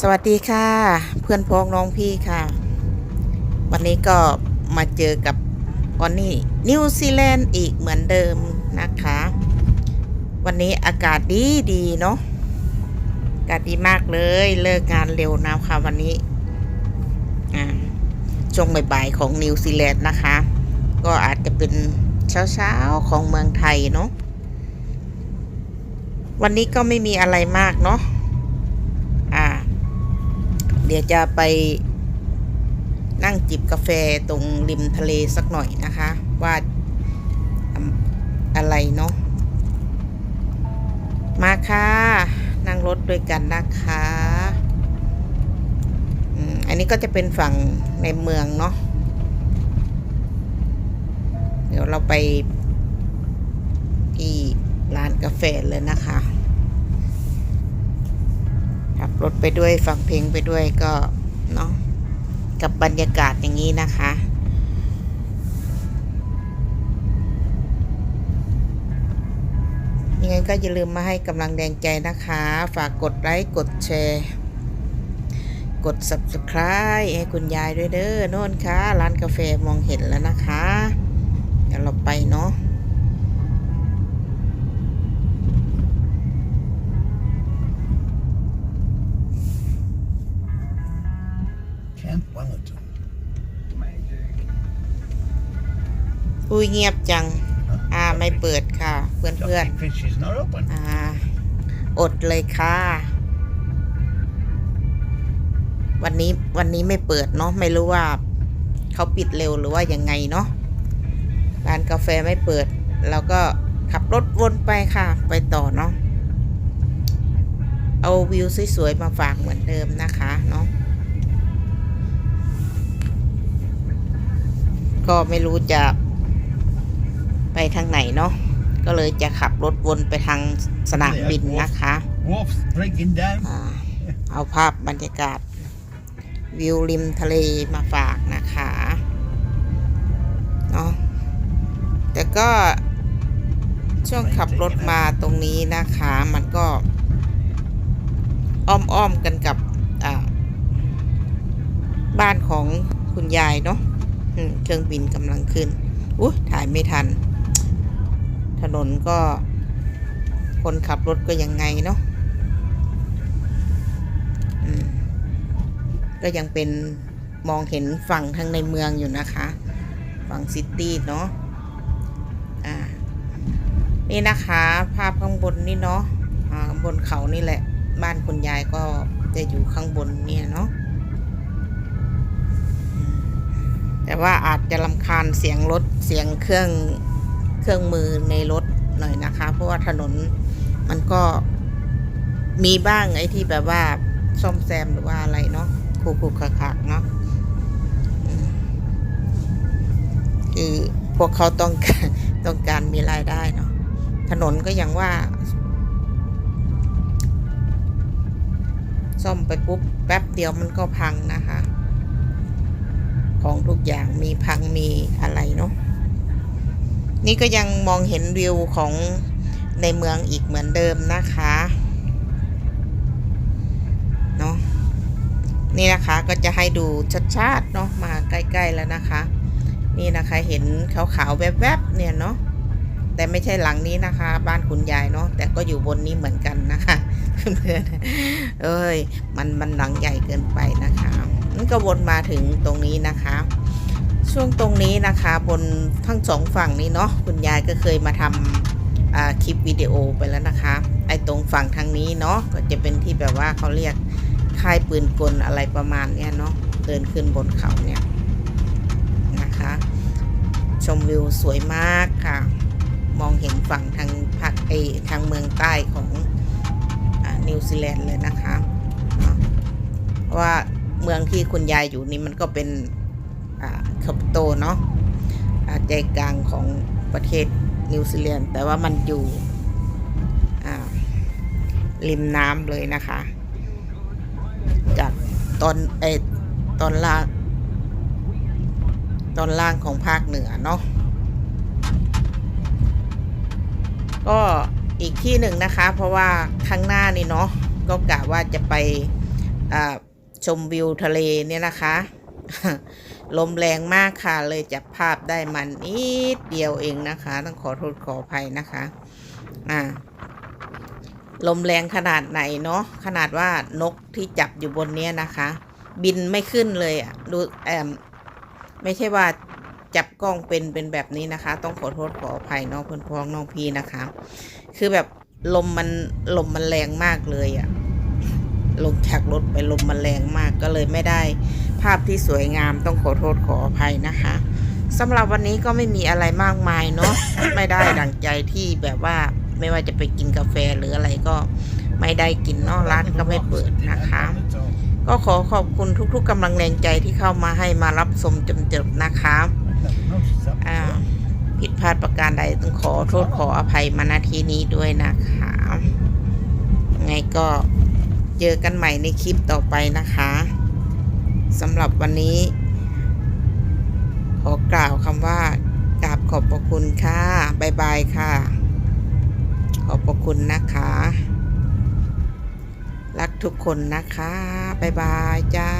สวัสดีค่ะ เพื่อนพ้องน้องพี่ค่ะ วันนี้ก็มาเจอกับออนนี่นิวซีแลนด์อีกเหมือนเดิมนะคะ วันนี้อากาศดีดีเนาะอากาศดีมากเลยเลิกงานเร็วนะคะวันนี้ช่วงบ่ายๆของนิวซีแลนด์นะคะ ก็อาจจะเป็นเช้าๆของเมืองไทยเนาะวันนี้ก็ไม่มีอะไรมากเนาะ เดี๋ยวจะไปนั่งจิบกาแฟตรงริมทะเลสักหน่อยนะคะ ว่าอะไรเนาะมาค่ะ นั่งรถด้วยกันนะคะอันนี้ก็จะเป็นฝั่งในเมืองเนาะเดี๋ยวเราไปที่ร้านกาแฟเลยนะคะ รถไปด้วยฟังเพลงไปด้วยก็เนาะกับบรรยากาศอย่างนี้นะคะ ยังไงก็อย่าลืมมาให้กำลังแรงใจนะคะ ฝากกดไลค์กดแชร์ กด subscribe ให้คุณยายด้วยเด้อโน่นค่ะ ร้านกาแฟมองเห็นแล้วนะคะ อุ้ยเงียบจัง อ่าไม่เปิดค่ะ เพื่อนเพื่อน Dr. Fish is not open. ๆอ่า อดเลยค่ะ วันนี้วันนี้ไม่เปิดเนาะไม่รู้ว่าเขาปิดเร็วหรือว่ายังไงเนาะร้านกาแฟไม่เปิดเราก็ขับรถวนไปค่ะ ไปต่อเนาะเอาวิวสวยๆมาฝากเหมือนเดิมนะคะเนาะ ก็ไม่รู้จะไปทางไหนเนาะก็เลยจะขับรถวนไปทางสนามบินนะคะ Wolf's breaking down. อ่าเอาภาพบรรยากาศ วิวริมทะเลมาฝากนะคะเนาะแต่ก็ช่วงขับรถมาตรงนี้นะคะ มันก็ อ้อมๆกันกับอ่าบ้านของคุณยายเนาะอืม เครื่องบินกำลังขึ้นอุ้ถ่ายไม่ทัน ถนนก็ คนขับรถก็ยังไงเนาะก็ยังเป็นมองเห็นฝั่งทางในเมืองอยู่นะคะ ฝั่งซิตี้เนาะอ่านี่นะคะ ภาพข้างบนนี่เนาะอ่าบนเขานี่แหละ บ้านคุณยายก็จะอยู่ข้างบนเนี่ยเนาะ แต่ว่าอาจจะลำคาญเสียงรถเสียงเครื่องเครื่องมือในรถหน่อยนะคะ เพราะว่าถนนมันก็มีบ้างไอ้ที่แบบว่าซ่อมแซมหรือว่าอะไรเนาะคูคูคักคักๆเนาะคือพวกเขาต้องการต้องการมีรายได้เนาะถนนก็อย่างว่า ซ่อมไปปุ๊บแป๊บเดียวมันก็พังนะคะ ของทุกอย่างมีพังมีอะไรเนาะนี่ก็ยังมองเห็นวิวของในเมืองอีกเหมือนเดิมนะคะเนาะนี่นะคะก็จะให้ดูชัดๆเนาะมาใกล้ๆแล้วนะคะ นี่นะคะเห็นขาวๆแวบๆเนี่ยเนาะแต่ไม่ใช่หลังนี้นะคะ บ้านคุณยายเนาะแต่ก็อยู่บนนี้เหมือนกันนะคะเพื่อนเอ้ยมันมันหลังใหญ่เกินไปนะคะ นี่ก็วนมาถึงตรงนี้นะคะ ช่วงตรงนี้นะคะบนทั้งสองฝั่งนี้เนาะคุณยายก็เคยมาทำคลิปวิดีโอไปแล้วนะคะ ไอตรงฝั่งทางนี้เนาะก็จะเป็นที่แบบว่าเขาเรียกค่ายปืนกลอะไรประมาณเนี้ยเนาะเดินขึ้นบนเขาเนี่ยนะคะ ชมวิวสวยมากค่ะ มองเห็นฝั่งทางภาคไอทางเมืองใต้ของอนิวซีแลนด์เลยนะคะว่า เมืองที่คุณยายอยู่นี่มันก็เป็นอ่าคาปิโตเนาะใจกลางของประเทศนิวซีแลนด์แต่ว่ามันอยู่ริมน้ำเลยนะคะ จากตอนเอตอนล่างตอนล่างของภาคเหนือเนาะก็อีกที่หนึ่งนะคะ เพราะว่าข้างหน้านี่เนาะก็กะว่าจะไปอ่า ชมวิวทะเลเนี่ยนะคะ ลมแรงมากค่ะเลยจับภาพได้มันนิดเดียวเองนะคะ ต้องขอโทษขออภัยนะคะอ่าลมแรงขนาดไหนเนาะขนาดว่านกที่จับอยู่บนเนี้ยนะคะ บินไม่ขึ้นเลยอะดูแอมไม่ใช่ว่าจับกล้องเป็นเป็นแบบนี้นะคะ ต้องขอโทษขออภัยน้องเพื่อนพ้องน้องพี่นะคะ คือแบบลมมันลมมันแรงมากเลยอะ ลงจากรถไปลมมันแรงมากก็เลยไม่ได้ ภาพที่สวยงามต้องขอโทษขออภัยนะคะสำหรับวันนี้ก็ไม่มีอะไรมากมายเนาะไม่ได้ดังใจที่แบบว่าไม่ว่าจะไปกินกาแฟหรืออะไรก็ไม่ได้กินเนาะร้านก็ไม่เปิดนะคะ ก็ขอขอบคุณทุกๆกำลังแรงใจที่เข้ามาให้มารับชมจนจบนะคะอ่าผิดพลาดประการใดต้องขอโทษขออภัยมาณที่นี้ด้วยนะคะไงก็ เจอกันใหม่ในคลิปต่อไปนะคะสำหรับวันนี้ ขอกล่าวคำว่ากราบขอบพระคุณค่ะบายบายค่ะ ขอบพระคุณนะคะ รักทุกคนนะคะบายบายจ้า